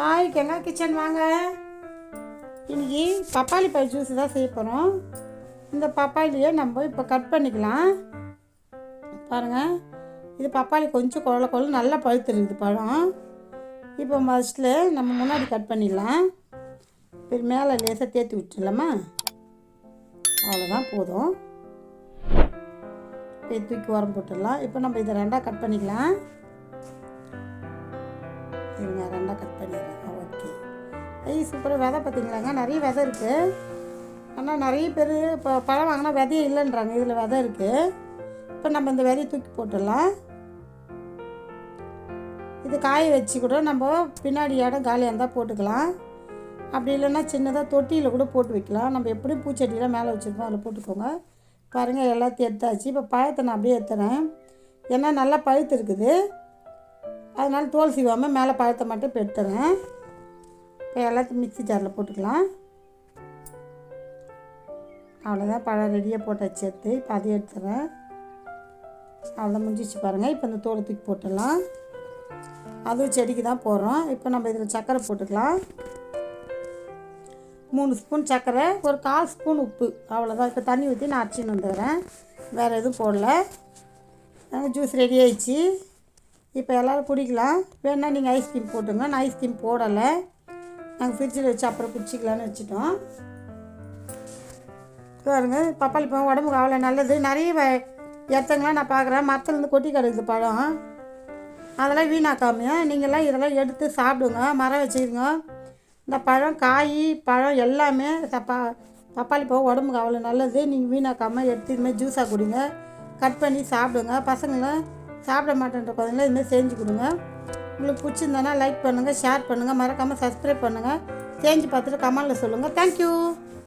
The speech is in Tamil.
ஹாய் கங்கா கிச்சன் வாங்க. இன்னைக்கு பப்பாளி பழ ஜூஸ் தான் செய்ய போகிறோம் இந்த பப்பாளியை நம்ம இப்போ கட் பண்ணிக்கலாம். பாருங்கள் இது பப்பாளி கொஞ்சம் குழல குழல நல்லா பழுத்துருக்குது பழம். இப்போ ஃபஸ்ட்டில் நம்ம முன்னாடி கட் பண்ணிடலாம். இப்போ மேலே லேசாக தேர்த்தி விட்டுலாமா அவ்வளோதான் போதும். இப்போ தூக்கி உரம் போட்டுடலாம். இப்போ நம்ம இதை ரெண்டாக கட் பண்ணிக்கலாம். இருங்க ரெண்டாக கட் பண்ணிடுறேன் ஓகே ஐ சூப்பராக விதை பார்த்தீங்களாங்க? நிறைய விதை இருக்குது ஆனால் நிறைய பேர் இப்போ பழம் வாங்கினா விதையே இல்லைன்றாங்க. இதில் விதை இருக்குது இப்போ நம்ம இந்த விதையை தூக்கி போட்டுடலாம். இது காய வச்சு கூட நம்ம பின்னாடி இடம் காலியாக இருந்தால் போட்டுக்கலாம். அப்படி இல்லைன்னா சின்னதாக தொட்டியில் கூட போட்டு வைக்கலாம். நம்ம எப்படியும் பூச்செடியெலாம் மேலே வச்சுருப்போம் அதில் போட்டுக்கோங்க. பாருங்கள் எல்லாத்தையும் எடுத்தாச்சு. இப்போ பழத்தை நான் அப்படியே எடுத்துறேன் ஏன்னா நல்லா பழுத்து இருக்குது அதனால் தோல் சீவாமல் மேலே பழத்தை மட்டும் இப்போ எடுத்துறேன் இப்போ எல்லாத்தையும் மிக்ஸி ஜாரில் போட்டுக்கலாம். அவ்வளோதான் பழம் ரெடியாக போட்டு சேர்த்து இப்போ அதையும் எடுத்துறேன் அவ்வளோதான் முடிஞ்சிச்சு பாருங்கள் இப்போ இந்த தோலை தூக்கி போட்டுடலாம். அதுவும் செடிக்கு தான் போடுறோம். இப்போ நம்ம இதில் சர்க்கரை போட்டுக்கலாம். மூணு ஸ்பூன் சர்க்கரை ஒரு கால் ஸ்பூன் உப்பு. அவ்வளோதான் இப்போ தண்ணி ஊற்றி நான் அரைச்சின்னு வந்துடுறேன். வேறு எதுவும் போடல. ஜூஸ் ரெடி ஆயிடுச்சு. இப்போ எல்லோரும் குடிக்கலாம். வேணால் நீங்கள் ஐஸ்கிரீம் போட்டுங்க. நான் ஐஸ்கிரீம் போடலை. நாங்கள் ஃப்ரிட்ஜில் வச்சு அப்புறம் குடிச்சிக்கலான்னு வச்சுட்டோம். பாருங்க பப்பாளி பழம் உடம்புக்கு அவ்வளோ நல்லது. நிறைய வ- நான் பார்க்குறேன். மரத்துலேருந்து கொட்டி கிடக்குது பழம். அதெல்லாம் வீணாக்காமையா? நீங்கள்லாம் இதெல்லாம் எடுத்து சாப்பிடுங்க. மரம் வச்சுருங்க இந்த பழம் காய் பழம் எல்லாமே பப்பா பப்பாளி பழம் உடம்புக்கு அவ்வளோ நல்லது. நீங்கள் வீணாக்காமல் எடுத்து இதுமாதிரி ஜூஸாக குடிங்க. கட் பண்ணி சாப்பிடுங்க. பசங்களும் சாப்பிட மாட்டேன்ற குழந்தைங்கள இதுமாதிரி செஞ்சு கொடுங்க. உங்களுக்கு பிடிச்சிருந்தானா லைக் பண்ணுங்கள் ஷேர் பண்ணுங்கள் மறக்காமல் சப்ஸ்கிரைப் பண்ணுங்கள் செஞ்சு பார்த்துட்டு கமெண்டில் சொல்லுங்கள் தேங்க்யூ